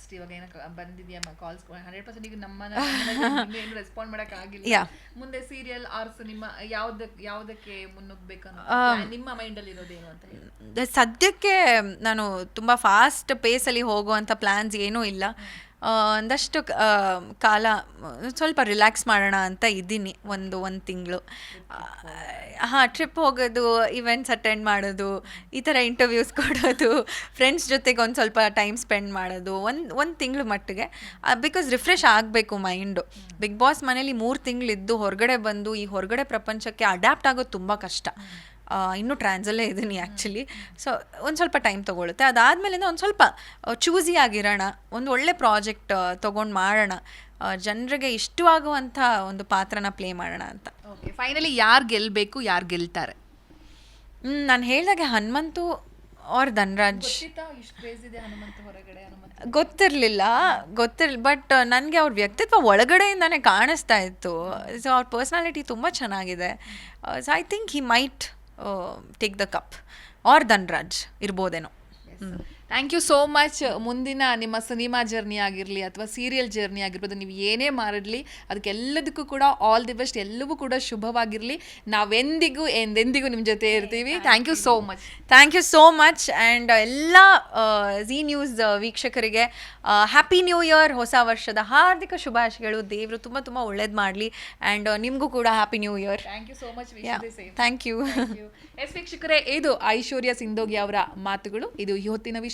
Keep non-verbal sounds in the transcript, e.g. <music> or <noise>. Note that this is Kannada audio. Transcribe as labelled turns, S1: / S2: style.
S1: ನೆಕ್ಸ್ಟ್ ಇವಾಗ ಏನೋ ಬಂದಿದ್ಯಾ ಕಾಲ್ಸ್ ಹಂಡ್ರೆಡ್ ಪರ್ಸೆಂಟ್ ಈಗ ನಮ್ಮ <laughs> ಏನು ರೆಸ್ಪಾಂಡ್ ಮಾಡಕ್ ಆಗಿಲ್ಲ ಮುಂದೆ ಸೀರಿಯಲ್ ಆರ್ಸ್ ನಿಮ್ಮ ಯಾವ್ದಕ್ ಯಾವ್ದಕ್ಕೆ ಮುನ್ನುಗ್ಬೇಕು ನಿಮ್ಮ ಮೈಂಡ್ ಅಲ್ಲಿ ಇರೋದೇನು ಅಂತ ಹೇಳಿ.
S2: ಸದ್ಯಕ್ಕೆ ನಾನು ತುಂಬಾ ಫಾಸ್ಟ್ ಪೇಸಲ್ಲಿ ಹೋಗುವಂತ ಪ್ಲಾನ್ಸ್ ಏನೂ ಇಲ್ಲ. ಒಂದಷ್ಟು ಕಾಲ, ಸ್ವಲ್ಪ ರಿಲ್ಯಾಕ್ಸ್ ಮಾಡೋಣ ಅಂತ ಇದ್ದೀನಿ, ಒಂದು ಒಂದು ತಿಂಗಳು. ಹಾಂ ಟ್ರಿಪ್ ಹೋಗೋದು ಇವೆಂಟ್ಸ್ ಅಟೆಂಡ್ ಮಾಡೋದು, ಈ ಥರ ಇಂಟರ್ವ್ಯೂಸ್ ಕೊಡೋದು ಫ್ರೆಂಡ್ಸ್ ಜೊತೆಗೆ ಒಂದು ಸ್ವಲ್ಪ ಟೈಮ್ ಸ್ಪೆಂಡ್ ಮಾಡೋದು, ಒಂದು ಒಂದು ತಿಂಗಳು ಮಟ್ಟಿಗೆ. ಬಿಕಾಸ್ ರಿಫ್ರೆಶ್ ಆಗಬೇಕು ಮೈಂಡು ಬಿಗ್ ಬಾಸ್ ಮನೇಲಿ ಮೂರು ತಿಂಗಳಿದ್ದು, ಹೊರಗಡೆ ಬಂದು ಈ ಹೊರಗಡೆ ಪ್ರಪಂಚಕ್ಕೆ ಅಡ್ಯಾಪ್ಟ್ ಆಗೋದು ತುಂಬ ಕಷ್ಟ. ಇನ್ನೂ ಟ್ರಾನ್ಸಲ್ಲೇ ಇದ್ದೀನಿ ಆ್ಯಕ್ಚುಲಿ ಸೊ ಒಂದು ಸ್ವಲ್ಪ ಟೈಮ್ ತೊಗೊಳುತ್ತೆ. ಅದಾದಮೇಲಿಂದ ಒಂದು ಸ್ವಲ್ಪ ಚೂಸಿ ಆಗಿರೋಣ. ಒಂದು ಒಳ್ಳೆ ಪ್ರಾಜೆಕ್ಟ್ ತೊಗೊಂಡು ಮಾಡೋಣ ಜನರಿಗೆ ಇಷ್ಟವಾಗುವಂಥ ಒಂದು ಪಾತ್ರನ ಪ್ಲೇ ಮಾಡೋಣ ಅಂತ.
S1: ಓಕೆ ಫೈನಲಿ ಯಾರು ಗೆಲ್ಲಬೇಕು ಯಾರು ಗೆಲ್ತಾರೆ?
S2: ನಾನು ಹೇಳಿದಾಗೆ ಹನುಮಂತು ಆರ್ ಧನ್ರಾಜ್.
S1: ಇಷ್ಟು ಕ್ರೇಜ್ ಇದೆ ಹನುಮಂತ ಹೊರಗಡೆ ಹನುಮಂತ.
S2: ಗೊತ್ತಿರಲಿಲ್ಲ ಗೊತ್ತಿರ್ ಬಟ್ ನನಗೆ ಅವ್ರ ವ್ಯಕ್ತಿತ್ವ ಒಳಗಡೆಯಿಂದನೇ ಕಾಣಿಸ್ತಾ ಇತ್ತು. ಸೊ ಅವ್ರ ಪರ್ಸ್ನಾಲಿಟಿ ತುಂಬ ಚೆನ್ನಾಗಿದೆ. So I think he might take the cup or Dhanraj ಇರ್ಬೋದೇನೋ.
S1: Thank you so much ಮುಂದಿನ ನಿಮ್ಮ ಸಿನಿಮಾ ಜರ್ನಿ ಆಗಿರಲಿ ಅಥವಾ ಸೀರಿಯಲ್ ಜರ್ನಿ ಆಗಿರ್ಬೋದು ನೀವು ಏನೇ ಮಾಡಿರಲಿ ಅದಕ್ಕೆಲ್ಲದಕ್ಕೂ ಕೂಡ ಆಲ್ ದಿ ಬೆಸ್ಟ್ ಎಲ್ಲವೂ ಕೂಡ ಶುಭವಾಗಿರಲಿ. ನಾವೆಂದಿಗೂ ಎಂದೆಂದಿಗೂ ನಿಮ್ಮ ಜೊತೆ ಇರ್ತೀವಿ. Thank you so much
S2: thank you so much and ಎಲ್ಲ ಝೀ ನ್ಯೂಸ್ ವೀಕ್ಷಕರಿಗೆ ಹ್ಯಾಪಿ ನ್ಯೂ ಇಯರ್ ಹೊಸ ವರ್ಷದ ಹಾರ್ದಿಕ ಶುಭಾಶಯಗಳು. ದೇವರು ತುಂಬ ತುಂಬ ಒಳ್ಳೇದು ಮಾಡಲಿ. ಆ್ಯಂಡ್ ನಿಮಗೂ ಕೂಡ happy new year
S1: thank you so much
S2: thank you
S1: yes ವೀಕ್ಷಕರೇ ಇದು ಐಶ್ವರ್ಯ ಸಿಂಧೋಗಿ ಅವರ ಮಾತುಗಳು. ಇದು ಇವತ್ತಿನ ಹೊತ್ತಿನ